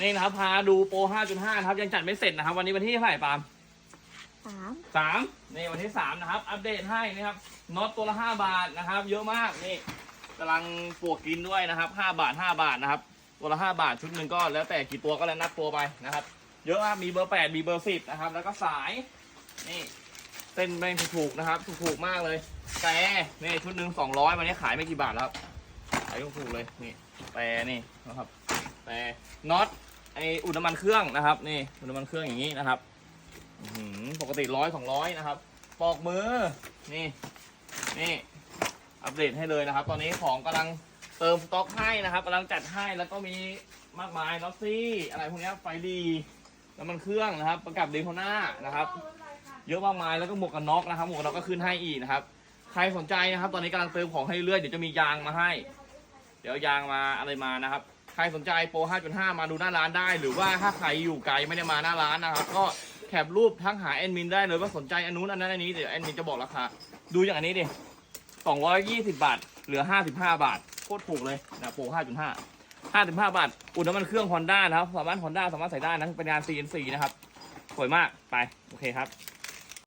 นี่นะครับพาดูโปร 5.5 นะครับ ยังจัดไม่เสร็จนะครับ วันนี้วันที่เท่าไหร่ปาล์มสามสามนี่วันที่สามนะครับ อัปเดตให้นะครับน็อตตัวละ5บาทนะครับ เยอะมากนี่กำลังปวกกินด้วยนะครับ5บาท5บาทนะครับ ตัวละ5บาทชุดหนึ่งก็แล้วแต่กี่ตัวก็แล้วนับตัวไปนะครับ เยอะมากมีเบอร์8มีเบอร์10นะครับ แล้วก็สายนี่เส้นแม่งถูกๆนะครับ ถูกๆมากเลยแต่นี่ชุดหนึ่ง200วันนี้ขายไม่กี่บาทแล้วครับขายถูกๆเลยนี่แต่นี่นะครับแต่น็อต ไออุ่นน้ำมันเครื่องนะครับนี่อุ่นน้ำมันเครื่องอย่างนี้นะครับปกติร้อยสองร้อยนะครับ ปอกมือนี่นี่อัปเดตให้เลยนะครับ ตอนนี้ของกำลังเติมสต็อกให้นะครับกำลังจัดให้แล้วก็มีมากมายล็อตซี่อะไรพวกนี้ไฟดีน้ำมันเครื่องนะครับ ประกับเดโทน่านะครับ เยอะมากมายแล้วก็หมวกกันน็อกนะครับหมวกกันน็อกก็ขึ้นให้อีกนะครับ ใครสนใจนะครับ ตอนนี้กำลังเติมของให้เรื่อยเดี๋ยวจะมียางมาให้ เดี๋ยวยางมาอะไรมานะครับ ครสนใจโปร 5.5 มาดูหน้าร้านได้ หรือว่าถ้าใครอยู่ไกลไม่ได้มาหน้าร้านนะครับ ก็แคปรูปทักหาแอดมินได้เลยว่าสนใจอันนู้นอันนั้นอันนี้เดี๋ยวแอดมินจะบอกราคา ดูอย่างอันนี้ดิ 220 บาท เหลือ 55 บาท โคตรถูกเลยนะโปร 5.5 55 บาท อุ่นน้ำมันเครื่อง Honda นะครับ สามารถ Honda สามารถใส่ได้นะเป็นงาน CNC นะครับ สวยมาก ไป โอเคครับ